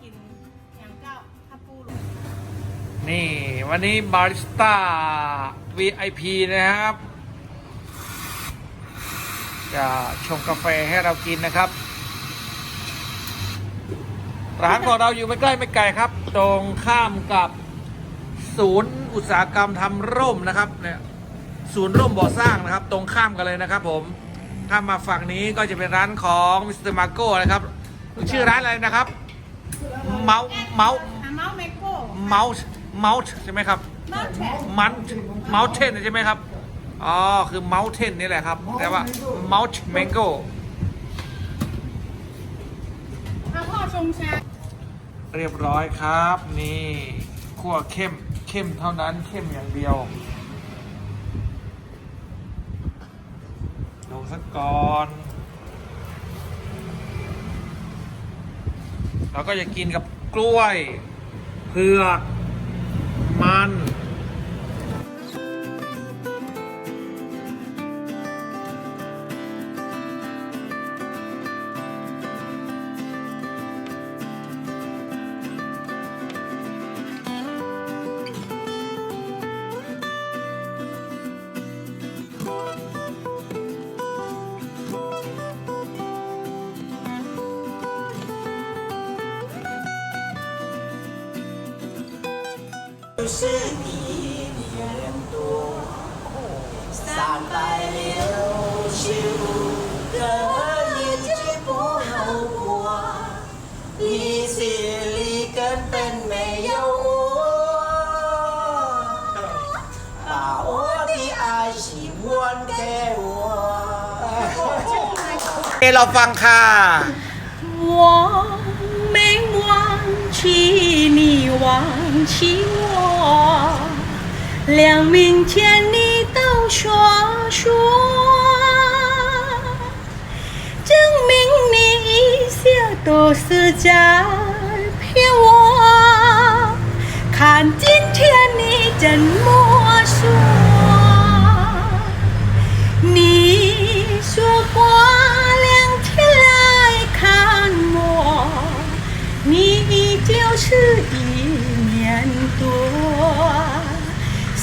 กินอย่างเจ้าคาปูเลยนี่วันนี้บาริสต้า VIP นะครับ จะชงกาแฟให้เรากินนะครับ ร้านของเราอยู่ไม่ใกล้ไม่ไกลครับ ตรงข้ามกับศูนย์อุตสาหกรรมทำร่มนะครับเนี่ยศูนย์ร่มบ่อสร้างนะครับ ตรงข้ามกันเลยนะครับ ผมถ้ามาฝั่งนี้ก็จะเป็นร้านของมิสเตอร์มาโก้นะครับชื่อร้านอะไรนะครับ เมาเมาอาเมาเมโก้เมาส์เมาส์ใช่ไหมครับ เมาแฉะมันเมาส์เทนใช่ไหมครับ อ๋อ คือเมาส์เทนนี่แหละครับ แต่ว่าเมาส์แมงโก้เอาพ่อชงชาเรียบร้อยครับ นี่คั่วเข้มเข้มเท่านั้นเข้มอย่างเดียวดูสักก่อน เราก็จะกินกับกล้วย เผือก มัน 我。 เราฟังค่ะ 我没忘记你忘记我， 两明天你都说说，证明你一切都是在骗我。看今天你怎么说？你说过两天来看我，你依旧是一年多，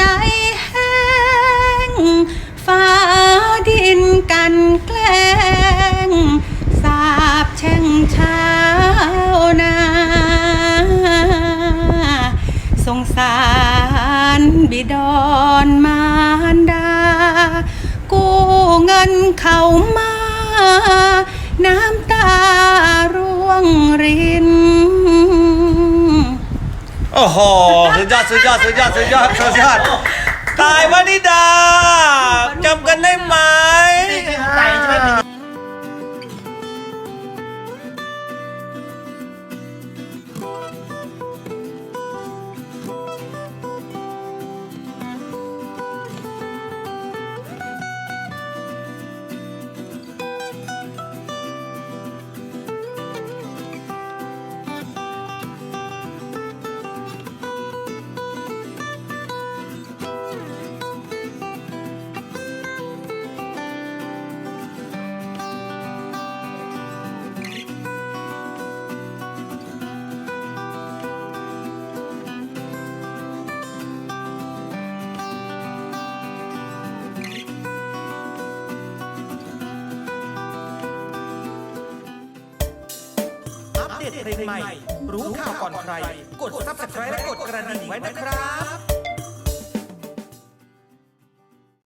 ใจแห้งฟ้าดินกันแกล้งสาบแช่งเช้าวนาสงสารบิดอนมารดา กู้เงินเขามา อ้โหสุดยอดสุดยอดสุดยอดสุดยอดสุดยอดตายวานิดาจำกันได้ไหมตายใช่ไหม เดตเพลงใหม่ รู้ข่าวก่อนใคร กด subscribe และกดกระดิ่งไว้นะครับ